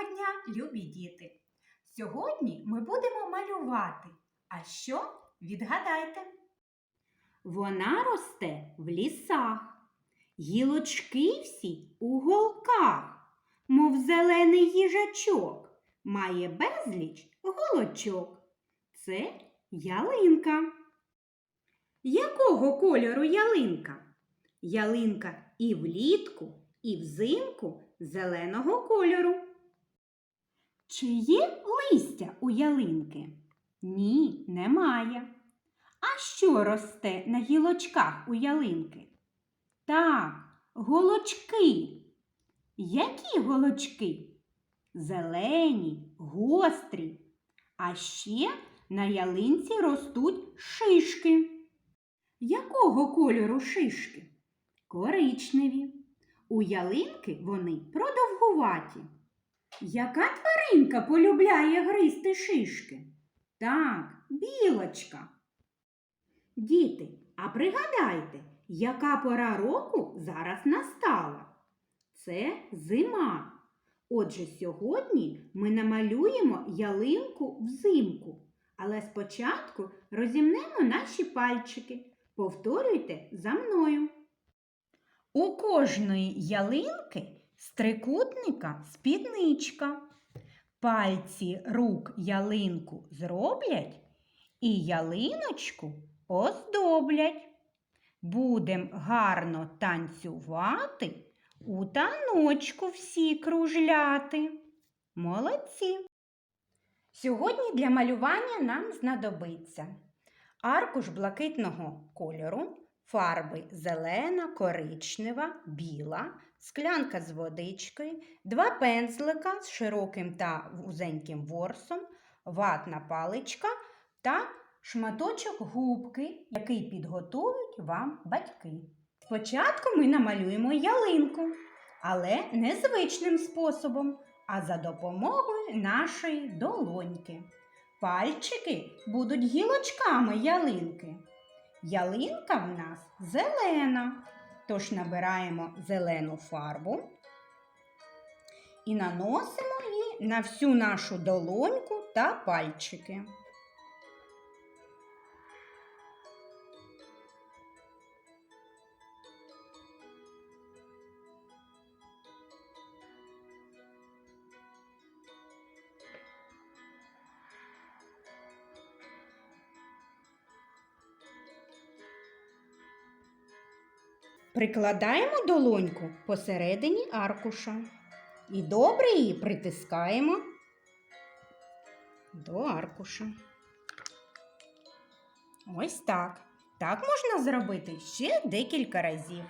Доброго дня, любі діти! Сьогодні ми будемо малювати. А що? Відгадайте. Вона росте в лісах, гілочки всі у голках, мов зелений їжачок, має безліч голочок. Це ялинка. Якого кольору ялинка? Ялинка і влітку, і взимку зеленого кольору. Чи є листя у ялинки? Ні, немає. А що росте на гілочках у ялинки? Так, голочки. Які голочки? Зелені, гострі. А ще на ялинці ростуть шишки. Якого кольору шишки? Коричневі. У ялинки вони продовгуваті. Яка тваринка полюбляє гризти шишки? Так, білочка. Діти, а пригадайте, яка пора року зараз настала? Це зима. Отже, сьогодні ми намалюємо ялинку взимку. Але спочатку розімнемо наші пальчики. Повторюйте за мною. У кожної ялинки з трикутника спідничка. Пальці рук ялинку зроблять і ялиночку оздоблять. Будем гарно танцювати, у таночку всі кружляти. Молодці! Сьогодні для малювання нам знадобиться аркуш блакитного кольору, фарби зелена, коричнева, біла, склянка з водичкою, два пензлика з широким та вузеньким ворсом, ватна паличка та шматочок губки, який підготують вам батьки. Спочатку ми намалюємо ялинку, але не звичним способом, а за допомогою нашої долоньки. Пальчики будуть гілочками ялинки. Ялинка в нас зелена, тож набираємо зелену фарбу і наносимо її на всю нашу долоньку та пальчики. Прикладаємо долоньку посередині аркуша і добре її притискаємо до аркуша. Ось так. Так можна зробити ще декілька разів.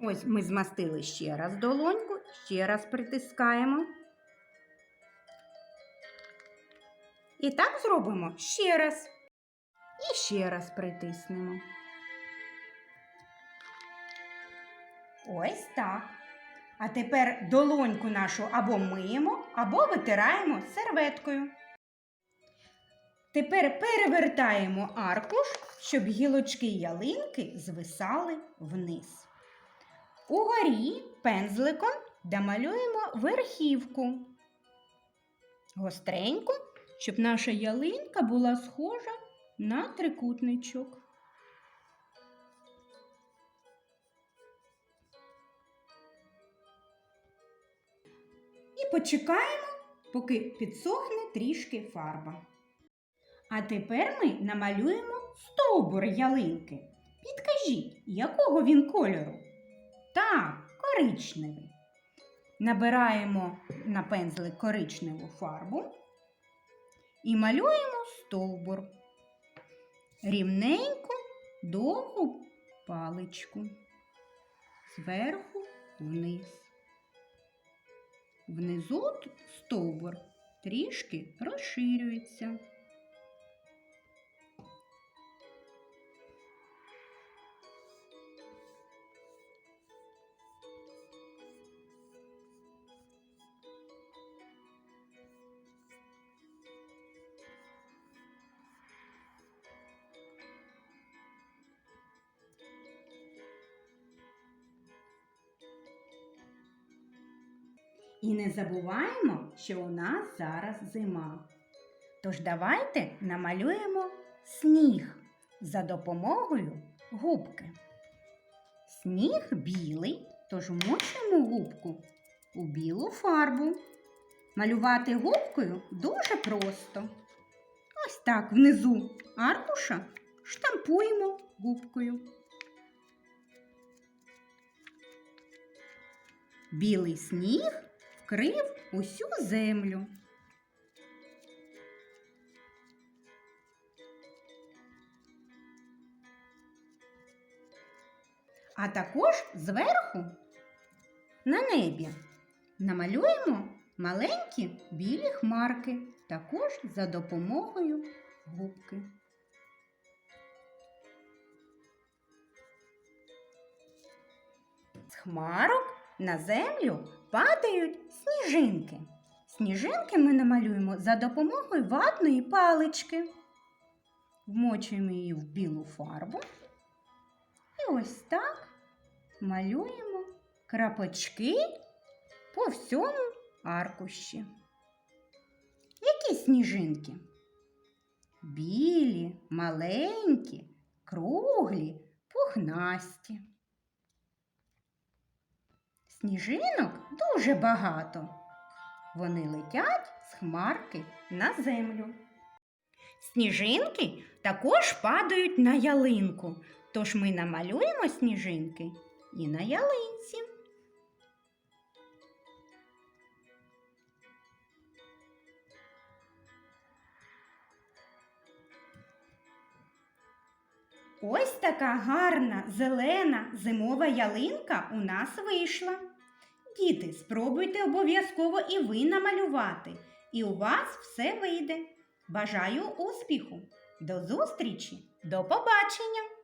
Ось ми змастили ще раз долоньку, ще раз притискаємо. І так зробимо ще раз. І ще раз притиснемо. Ось так. А тепер долоньку нашу або миємо, або витираємо серветкою. Тепер перевертаємо аркуш, щоб гілочки ялинки звисали вниз. Угорі пензликом домалюємо верхівку. Гостренько, щоб наша ялинка була схожа на трикутничок. Почекаємо, поки підсохне трішки фарба. А тепер ми намалюємо стовбур ялинки. Підкажіть, якого він кольору? Так, коричневий. Набираємо на пензлик коричневу фарбу і малюємо стовбур. Рівненьку довгу паличку. Зверху вниз. Внизу стовбур трішки розширюється. І не забуваємо, що у нас зараз зима. Тож давайте намалюємо сніг за допомогою губки. Сніг білий, тож вмочуємо губку у білу фарбу. Малювати губкою дуже просто. Ось так внизу аркуша штампуємо губкою. Білий сніг вкрив усю землю. А також зверху на небі намалюємо маленькі білі хмарки, також за допомогою губки. З хмарок на землю падають сніжинки. Сніжинки ми намалюємо за допомогою ватної палички. Вмочуємо її в білу фарбу. І ось так малюємо крапочки по всьому аркуші. Які сніжинки? Білі, маленькі, круглі, пухнасті. Сніжинок дуже багато. Вони летять з хмарки на землю. Сніжинки також падають на ялинку, тож ми намалюємо сніжинки і на ялинці. Ось така гарна зелена зимова ялинка у нас вийшла. Діти, спробуйте обов'язково і ви намалювати, і у вас все вийде. Бажаю успіху! До зустрічі! До побачення!